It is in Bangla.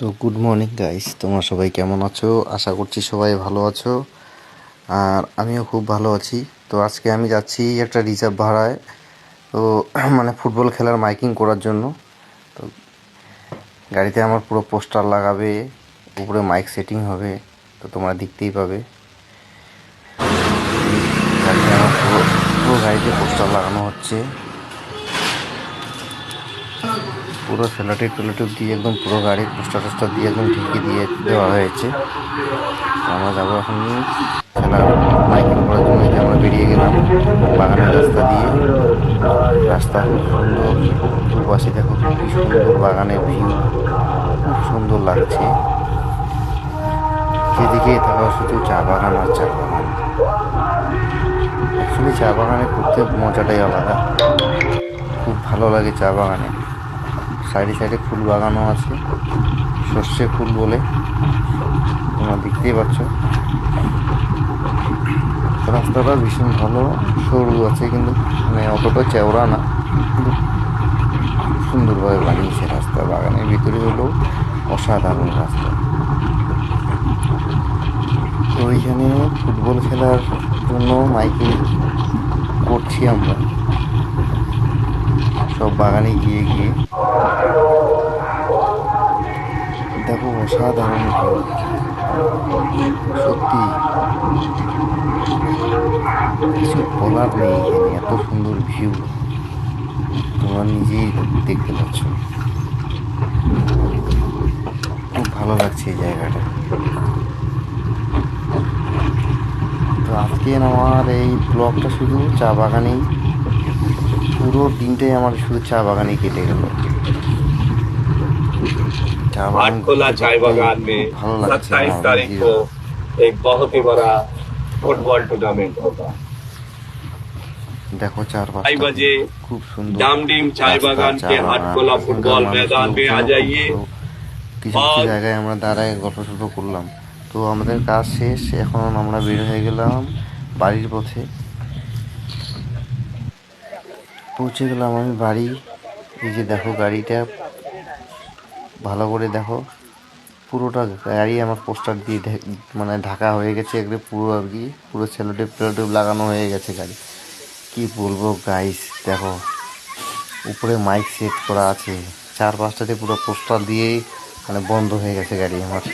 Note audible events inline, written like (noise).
তো গুড মর্নিং গাইস তোমরা সবাই কেমন আছো? আশা করছি সবাই ভালো আছো। আর আমিও খুব ভালো আছি। তো আজকে আমি যাচ্ছি একটা রিজার্ভ ভাড়ায়। তো (clears throat) মানে ফুটবল খেলার মাইকিং করার জন্য। তো গাড়িতে আমার পুরো পোস্টার লাগাবে, উপরে মাইক সেটিং হবে, তো তোমরা দেখতেই পাবে। গাড়িতে আমার পুরো গাড়িতে পোস্টার লাগানো হচ্ছে। পুরো সেলোটেপ টেলোটেপ দিয়ে একদম পুরো গাড়ির পোস্টার টোস্টার দিয়ে একদম ঠিকই দিয়ে দেওয়া হয়েছে। আমরা যাব এখন খেলার মাইকিং করার জন্য আমরা বেরিয়ে গেলাম বাগানের রাস্তা দিয়ে। রাস্তা খুব সুন্দর, দুপাশে দেখো কি সুন্দর বাগানের ভিউ খুব সুন্দর লাগছে। যেদিকে থাকা শুধু চা বাগান আর চা বাগান। অ্যাকচুয়ালি চা বাগানে ঘুরতে মজাটাই আলাদা। খুব ভালো লাগে চা বাগানে। সাইডে সাইডে ফুল বাগানও আছে, সর্ষে ফুল বলে। তোমরা দেখতেই পাচ্ছ। রাস্তাটা ভীষণ ভালো, সরু আছে কিন্তু মানে অতটা চওড়া না। সুন্দরভাবে বানিয়েছে রাস্তা। বাগানের ভিতরে হলো অসাধারণ রাস্তা। তো ওইখানে ফুটবল খেলার জন্য মাইকিং করছি আমরা। সব বাগানে গিয়ে গিয়ে দেখো অসাধারণ সত্যি, কিছু বলার নেই এখানে, এত সুন্দর ভিউ তোমরা নিজেই দেখতে পাচ্ছ। খুব ভালো লাগছে এই জায়গাটা। তো আজকে আমার এই ব্লগটা শুধু চা বাগানেই পুরো দিনটাই আমার শুধু চা বাগানেই কেটে গেল চা বাগান आठकोला चाय बागान में ভালো লাগছে सत्ताईस আমার तारीख নিজের। को एक बहुत ही बड़ा फुटबॉल टूर्नामेंट होगा দেখো চারপাশটা ढाई बजे খুব সুন্দর डामडीम चाय রাস্তা, बागान চা के বাগান, आठकोला এখানকার फुटबॉल মানুষ मैदान में आ লোকজনও जाइए খুব ভালো। কিছু কিছু আর- জায়গায় আমরা দাঁড়ায় গল্প সল্প করলাম তো আমাদের কাজ শেষ এখন আমরা বের হয়ে গেলাম বাড়ির পথে পৌঁছে গেলাম আমি বাড়ি। এই যে দেখো গাড়িটা, ভালো করে দেখো। পুরোটা গাড়ি আমার পোস্টার দিয়ে মানে ঢাকা হয়ে গেছে একবারে পুরো আর কি। পুরো সেলোটেপ টেলোটেপ লাগানো হয়ে গেছে গাড়ি। কি বলব গাইস দেখো, উপরে মাইক সেট করা আছে। চার পাঁচটাতে পুরো পোস্টার দিয়েই মানে বন্ধ হয়ে গেছে গাড়ি আমার।